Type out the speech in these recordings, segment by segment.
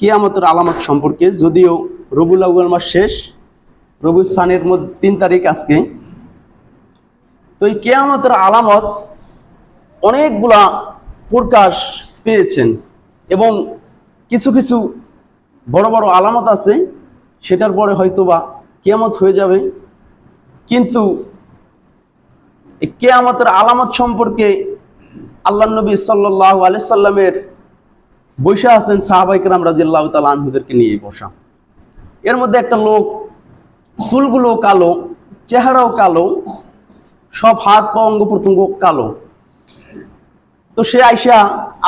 কিয়ামতের আলামত সম্পর্কে, যদিও রবুল আউ্য়াল মাস শেষ, রবুল সানের মধ্যে তিন তারিখ আজকে, তো এই কেয়ামতের আলামত অনেকগুলা প্রকাশ পেয়েছেন এবং কিছু কিছু বড় বড় আলামত আছে, সেটার পরে হয়তোবা কেয়ামত হয়ে যাবে। কিন্তু কেয়ামতের আলামত সম্পর্কে আল্লাহ নবী সাল্লাহ আলি সাল্লামের বৈশা আছেন সাহাবাইকরাম রাজিয়াল্লাহ তাল আনহুদেরকে নিয়ে বসা এর মধ্যে একটা লোক, চুলগুলো কালো, চেহারাও কালো, সব হাত পা অঙ্গ প্রত্যঙ্গ কালো। তো সে আইসা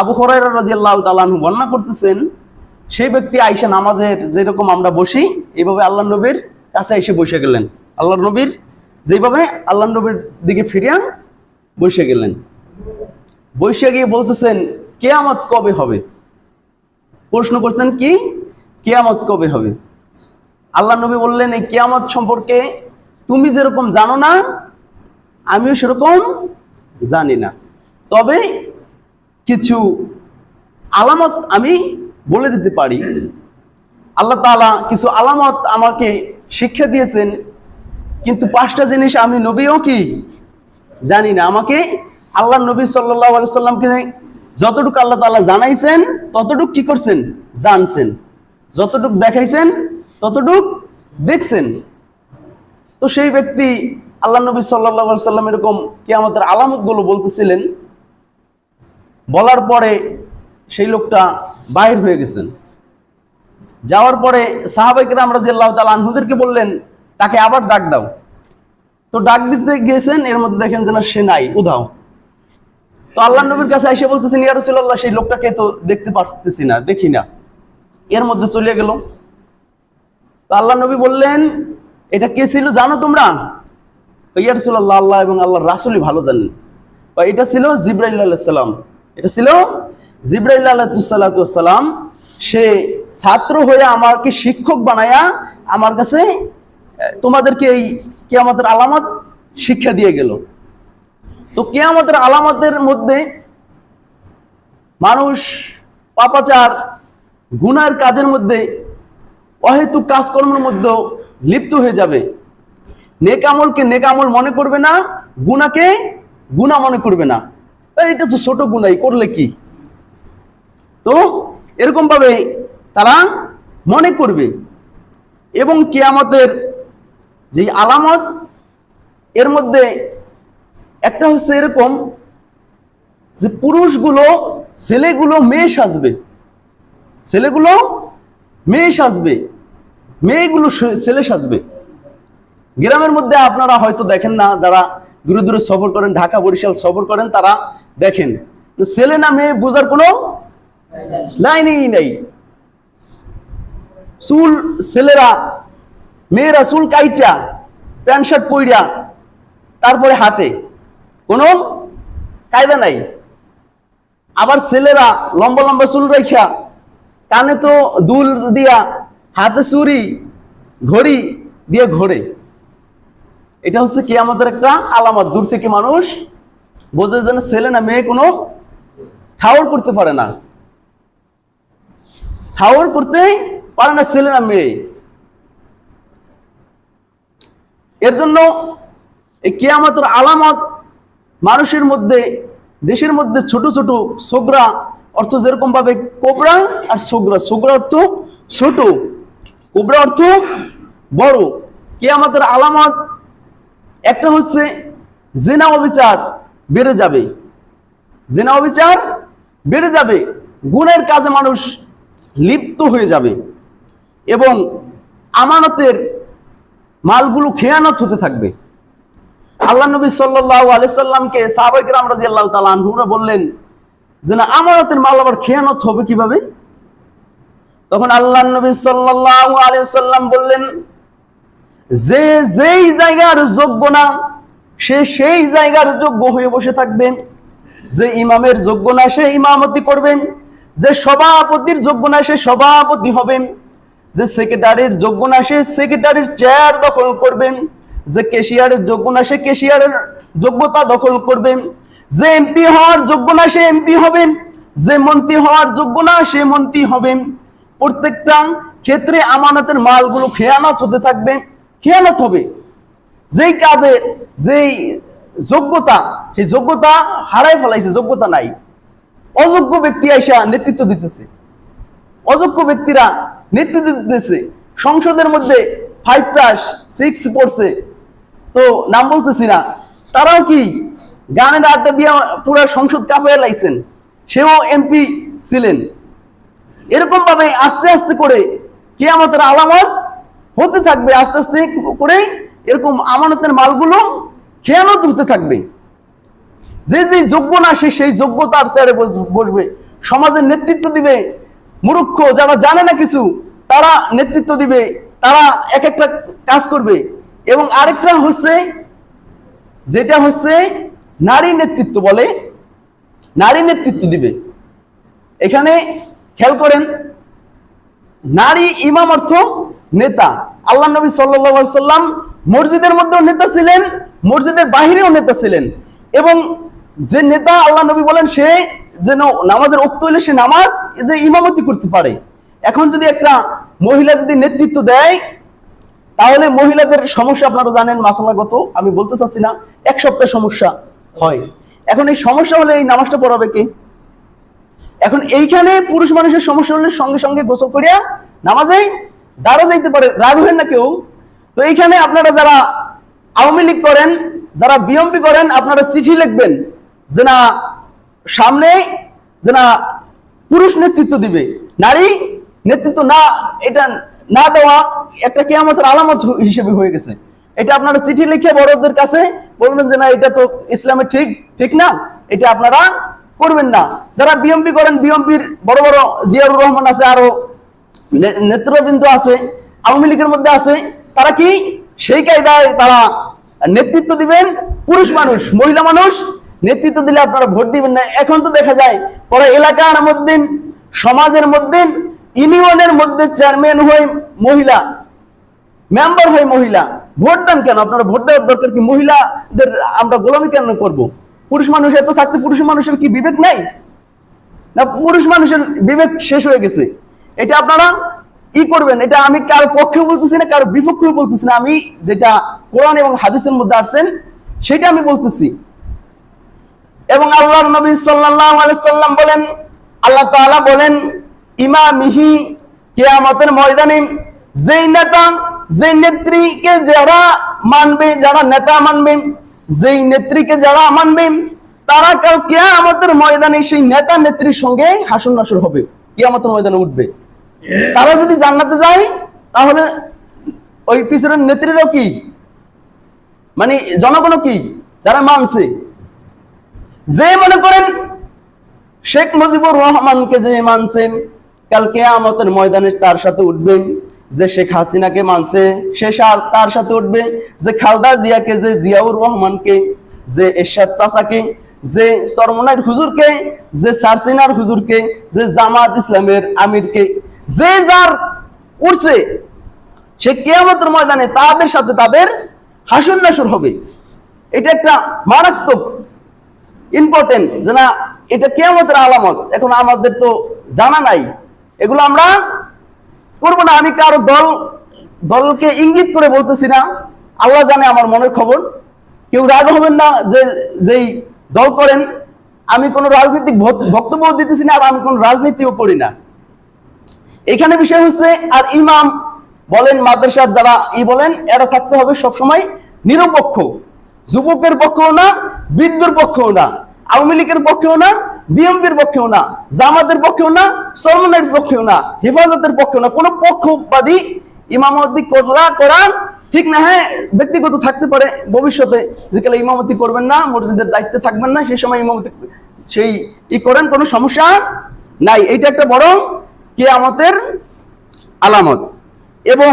আবু হরাইরা রাজিয়াল্লাহ তালানহু বর্ণনা করতেছেন, সেই ব্যক্তি আইসা নামাজের যেরকম আমরা বসি, এইভাবে আল্লাহ নবীর কাছে এসে বসে গেলেন। আল্লাহ নবীর যেভাবে আল্লাহ নবীর দিকে ফিরিয়া বসে গেলেন। বসে গিয়ে বলতেছেন, কেয়ামত কবে হবে? প্রশ্ন করছেন কি? কেয়ামত কবে হবে? আল্লাহ নবী বললেন, এই কেয়ামত সম্পর্কে তুমি যেরকম জানো না, আমিও সেরকম জানি না। তবে কিছু আলামত আমি বলে দিতে পারি। আল্লাহ তাআলা কিছু আলামত আমাকে শিক্ষা দিয়েছেন, কিন্তু পাঁচটা জিনিস আমি নবীও কি জানি না। আমাকে আল্লাহ নবী সাল্লাহ আলি সাল্লামকে যতটুকু আল্লাহ তাআলা জানাইছেন, ততটুক কি করছেন? জানছেন। যতটুক দেখাইছেন, ততটুক দেখছেন। তো সেই ব্যক্তি আল্লাহ নবী সাল্লাহ সাল্লাম এরকম কি আমাদের আলামতগুলো বলতেছিলেন। বলার পরে সেই লোকটা বাহির হয়ে গেছেন। যাওয়ার পরে সাহাবাইকের আমরা যে আল্লাহ তালা আনহুদেরকে বললেন, তাকে আবার ডাক দাও। তো ডাক দিতে গেছেন, এর মধ্যে দেখেন যে না সে নাই, উধাও। তো আল্লাহ নবীর কাছে এসে বলতেছেন ইয়া রাসূলুল্লাহ, সেই লোকটাকে তো দেখতে পারতেছি না, দেখি না। এর মধ্যে চলে গেল। তো আল্লাহ নবী বললেন, এটা কে ছিল জানো তোমরা? আল্লাহ এবং আল্লাহর রাসূলই ভালো জানেন। বা এটা ছিল জিব্রাইল আলাইহিস সালাম। এটা ছিল জিব্রাইল সে ছাত্র হয়ে আমাকে শিক্ষক বানায়া আমার কাছে তোমাদেরকে এই কিয়ামতের আলামত শিক্ষা দিয়ে গেল। তো কেয়ামতের আলামতের মধ্যে মানুষ পাপাচার, গুনার কাজের মধ্যে, অহেতুক কাজকর্মের মধ্যে লিপ্ত হয়ে যাবে। নেকামলকে নেকামল মনে করবে না, গুনাকে গুণা মনে করবে না। এটা তো ছোট গুনাই, করলে কি? তো এরকম ভাবে তারা মনে করবে। এবং কেয়ামতের যে আলামত, এর মধ্যে একটা হচ্ছে এরকম যে পুরুষগুলো ছেলেগুলো মেয়ে সাজবে। ছেলেগুলো মেয়ে সাজবে, মেয়েগুলো ছেলে সাজবে। গ্রামের মধ্যে আপনারা হয়তো দেখেন না, যারা দূরে দূরে সফর করেন, ঢাকা, বরিশাল সফর করেন, তারা দেখেন। ছেলে না মেয়ে বোঝার কোনো লাইনই নেই। চুল ছেলেরা, মেয়েরা চুল কাইটা, প্যান্ট শার্ট পইরা, তারপরে হাঁটে। কোনো কায়দা নাই। আবার ছেলেরা লম্বা লম্বা চুল রেখা কানে তো দুল দিয়া, হাতে চুরি ঘড়ি দিয়ে ঘোরে। এটা হচ্ছে কি আমাদের একটা আলামত। দূর থেকে মানুষ বোঝে যেন ছেলে না মেয়ে কোনো ঠাউর করতে পারে না। ঠাউর করতে পারে না ছেলে না মেয়ে। এর জন্য এই কেয়ামতের আলামত মানুষের মধ্যে, দেশের মধ্যে ছোট ছোট সোগরা অর্থ যেরকম ভাবে কোবরা আর সোগরা সোগরা অর্থ ছোট, কোবরা অর্থ বড়। কেয়ামতের আলামত? একটা হচ্ছে জেনা অবিচার বেড়ে যাবে। জেনা অবিচার বেড়ে যাবে, গুণের কাজে মানুষ লিপ্ত হয়ে যাবে এবং আমানতের মালগুলো খেয়ানত হতে থাকবে। আল্লাহ নবী সাল্লাহ আলাইসাল্লামকে সাহাবাইকের আমরা যে আল্লাহ তালা আনহুরা বললেন যে না, আমানতের মাল আবার খেয়ানত হবে কীভাবে? তখন আল্লাহ নবী সাল্লাহ আলাইসাল্লাম বললেন, যে যেই জায়গার যোগ্য না, সে সেই জায়গার যোগ্য হয়ে বসে থাকবেন। যে ইমামের যোগ্য না, সে ইমামতি করবেন। যে সভাপতির যোগ্য না, সে সভাপতি হবেন। যে সেক্রেটারির যোগ্য না, সে সেক্রেটারির চেয়ার দখল করবেন। যে কেশিয়ারের যোগ্য না, সে কেশিয়ারের যোগ্যতা দখল করবেন। যে এমপি হওয়ার যোগ্য না, সে এমপি হবেন। যে মন্ত্রী হওয়ার যোগ্য না, সে মন্ত্রী হবেন। প্রত্যেকটা ক্ষেত্রে আমানতের মালগুলো খেয়ানত হতে থাকবে, খেয়ানত হবে। যেই কাজে, যেই যোগ্যতা, সেই যোগ্যতা হারাই ফেলাইছে, যোগ্যতা নাই। অযোগ্য ব্যক্তি আইসা নেতৃত্ব দিতেছে। অযোগ্য ব্যক্তিরা নেতৃত্ব দিতেছে। সংসদের মধ্যে ফাইভ প্লাস সিক্স পড়ছে। তো নাম বলতেছি না। তারাও কি গানের আড্ডা দিয়ে পুরো সংসদ কাঁপাইয়া লাইছেন? সেও এমপি ছিলেন। এরকম ভাবে আস্তে আস্তে করে কেয়ামতের আলামত হতে থাকবে, আস্তে আস্তে করে এরকম আমানতের মালগুলো খেয়ানত হতে থাকবে। যে যে যোগ্য না সে সেই যোগ্যতার চেয়ারে বস- বসবে। সমাজের নেতৃত্ব দিবে। মূর্খ, যারা জানে না কিছু, তারা নেতৃত্ব দিবে। তারা এক একটা কাজ করবে। এবং আরেকটা হচ্ছে, যেটা হচ্ছে নারী নেতৃত্ব বলে, নারী নেতৃত্ব দিবে। এখানে খেয়াল করেন, নারী ইমাম অর্থ নেতা। আল্লাহ নবী সাল্লাম মসজিদের মধ্যেও নেতা ছিলেন, মসজিদের বাহিরেও নেতা ছিলেন। এবং যে নেতা আল্লাহ নবী বলেন, সে যেন নামাজের উক্ত হইলে সে নামাজ যে ইমামতি করতে পারে। এখন যদি একটা মহিলা যদি নেতৃত্ব দেয় তাহলে মহিলাদের সমস্যা আপনারা জানেন মাসালাগত আমি বলতে চাচ্ছি না, এক সপ্তাহ সমস্যা হয়। এখন এই সমস্যা হলে এই নামাজটা পড়াবে কে? এখন এইখানে পুরুষ মানুষের সমস্যা হলে সঙ্গে সঙ্গে গোসল করিয়া নামাজেই দাঁড়া যাইতে পারে। রাগ হবেন না কেউ? তো এইখানে আপনারা যারা আওয়ামী লীগ করেন, যারা বিএমপি করেন, আপনারা চিঠি লিখবেন যে না, সামনে যে না পুরুষ নেতৃত্ব দিবে। নারী নেতৃত্ব না, এটা না দেওয়া একটা কেয়ামতের আলামত হিসেবে হয়ে গেছে। এটা আপনারা চিঠি লিখে বড়দের কাছে বলবেন যে, না, এটা তো ইসলামে ঠিক ঠিক না, এটা আপনারা করবেন না। যারা বিএমপি করেন বিএমপির বড় বড় জিয়াউর রহমান আছে, আরও নেতৃবৃন্দ আছে, আওয়ামী লীগের মধ্যে আছে, তারা কি সেই কায়দায় তারা নেতৃত্ব দিবেন? পুরুষ মানুষ, মহিলা মানুষ, নেতৃত্ব দিলে আপনারা ভোট দিবেন না। এখন তো দেখা যায়, পরে এলাকার মধ্যে, সমাজের মধ্যে ইউনিয়নের মধ্যে চেয়ারম্যান হয়ে মহিলা, মেম্বার হয় মহিলা। ভোট দেন কেন? আপনারা ভোট দেওয়ার দরকার কি? মহিলাদের আমরা গোলামি কেন করব? পুরুষ মানুষ এত থাকতে পুরুষ মানুষের কি বিবেক নাই? না, পুরুষ মানুষের বিবেক শেষ হয়ে গেছে। এটা আপনারা ই করবেন। এটা আমি কার পক্ষে বলতেছি না, কার বিপক্ষে বলতেছি না। আমি যেটা কোরআন এবং হাদিসের মধ্যে আসছেন, সেটা আমি বলতেছি। এবং আল্লাহর নবী সাল্লাল্লাহু আলাইহি সাল্লাম বলেন, আল্লাহ তাআলা বলেন ইমামিহি কিয়ামতের ময়দানে যেই নেতা, যেই নেত্রীকে যারা মানবে, যারা নেতা মানবে, যেই নেত্রীকে যারা মানবে, তারা কাল কিয়ামতের ময়দানে সেই নেতা নেত্রীর সঙ্গে হাসন নাসর হবে। কিয়ামতের ময়দানে উঠবে। তারা যদি জান্নাতে যায়, তাহলে ওই পিছনের নেত্রীরাও কি? মানে জনগণও কি? যারা মানছে। যে মনে করেন শেখ মুজিবুর রহমানকে যে মানছেন কালকে আমাদের ময়দানে তার সাথে উঠবেন যে শেখ হাসিনাকে মানছে, সে তার সাথে উঠবে, যে খালদা জিয়াকে, যে জিয়াউর রহমানকে, যে এরশাদ চাচাকে, যে সরমনাইট হুজুরকে, যে সারসিনার হুজুরকে, যে জামাত ইসলামের আমিরকে, যে যার উঠছে, সে কেয়ামতের ময়দানে তাদের সাথে তাদের হাসন নাসর হবে। এটা একটা মারাত্মক ইম্পর্টেন্ট যে না, এটা কেয়ামতের আলামত। এখন আমাদের তো জানা নাই এগুলো আমরা করব না। আমি কারও দল, দলকে ইঙ্গিত করে বলতেছি না। আল্লাহ জানে আমার মনের খবর। কেউ রাগ হবেন না যে, যেই দল করেন। আমি কোনো রাজনৈতিক বক্তব্য দিতেছি না আর আমি কোনো রাজনীতিও করি না। এখানে বিষয় হচ্ছে, আর ইমাম বলেন, মাদ্রাসার যারা ই বলেন, এরা থাকতে হবে সবসময় নিরপেক্ষ। যুবকের পক্ষেও না, বৃদ্ধর পক্ষেও না, আওয়ামী লীগের পক্ষেও না বিএমপির পক্ষেও না, জামাতের পক্ষেও না সরমনের পক্ষেও না, হেফাজতের পক্ষেও না, কোনো পক্ষবাদী ইমামতি করা করা ঠিক না হ্যাঁ ব্যক্তিগত থাকতে পারে ভবিষ্যতে যেকালে ইমামতি করবেন না, মসজিদের দায়িত্বে থাকবেন না, সেই সময় ইমামতি, সেই ই করেন, কোনো সমস্যা নাই। এইটা একটা বড় কে কেয়ামতের আলামত। এবং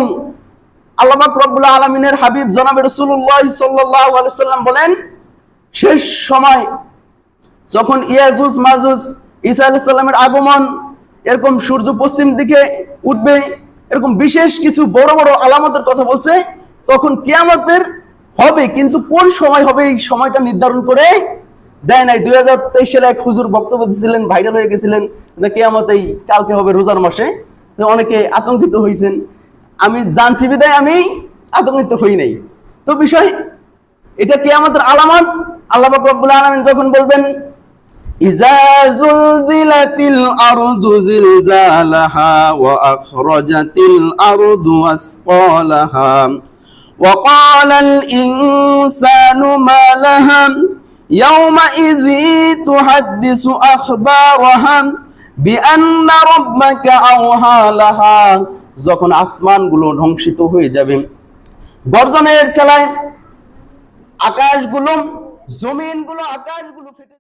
আল্লাহ রব্বুল আলমিনের হাবিব জনাব রসুল্লাহ সাল্লাহ সাল্লাম বলেন, শেষ সময় যখন ইয়াজুজ, মাজুজ, ঈসা আলাইহিস সালামের আগমন, এরকম সূর্য পশ্চিম দিকে উঠবে, এরকম বিশেষ কিছু বড় বড় আলামতের কথা বলছে, তখন কিয়ামতের হবে, কিন্তু কোন সময় হবে এই সময়টা নির্ধারণ করে দেয় নাই। দুই হাজার তেইশ সালে এক হুজুর বক্তব্য দিয়েছিলেন, ভাইরাল হয়ে গেছিলেন কিয়ামত এই কালকে হবে রোজার মাসে। অনেকে আতঙ্কিত হয়েছেন। আমি জানছি বিদায় আমি আতঙ্কিত হই নাই। তো বিষয়, এটা কেয়ামতের আলামত। আল্লাহ রব্বুল আলামিন যখন বলবেন ইজা জুলজিলাতিল আরদু জিলজালাহা ওয়া আখরাজাতিল আরদু আসqalaha وقال الإنسان ما لها يومئذ تحدث أخبارها بأن ربك أوحى لها যখন আসমানগুলো ধ্বংসিত হয়ে যাবে গর্জনের চালায় আকাশগুলো জমিনগুলো আকাশগুলো ফেটে